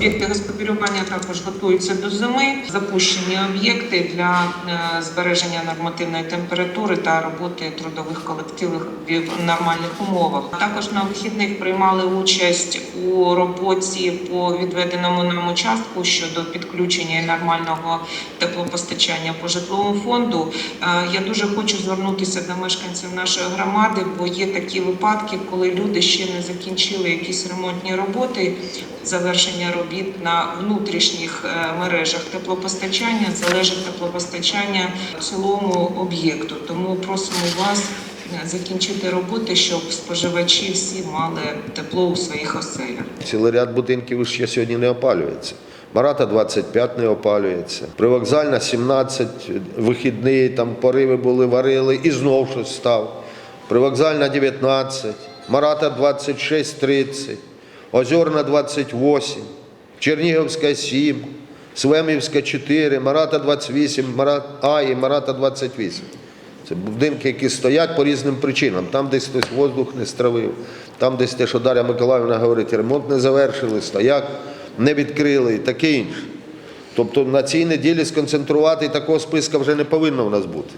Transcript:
Об'єкти господарювання також готуються до зими. Запущені об'єкти для е, збереження нормативної температури та роботи трудових колективів в нормальних умовах. Також на вихідних приймали участь у роботі по відведеному нам участку щодо підключення нормального теплопостачання по житловому фонду. Е, Я дуже хочу звернутися до мешканців нашої громади, бо є такі випадки, коли люди ще не закінчили якісь ремонтні роботи, завершення робіт на внутрішніх е, мережах теплопостачання залежить теплопостачання цілому об'єкту. Тому просимо вас е, закінчити роботи, щоб споживачі всі мали тепло у своїх оселях. Цілий ряд будинків ще сьогодні не опалюється. Марата 25 не опалюється. Привокзальна 17, вихідні, там пориви були, варили і знов щось став. Привокзальна 19, Марата 26, 30, Озерна 28, Чернігівська 7, Свемівська 4, Марата 28, Марат, А і Марата 28. Це будинки, які стоять по різним причинам. Там десь хтось воздух не стравив, там десь те, що Дар'я Миколаївна говорить, ремонт не завершили, стояк не відкрили і таке інше. Тобто на цій неділі сконцентрувати такого списка вже не повинно в нас бути.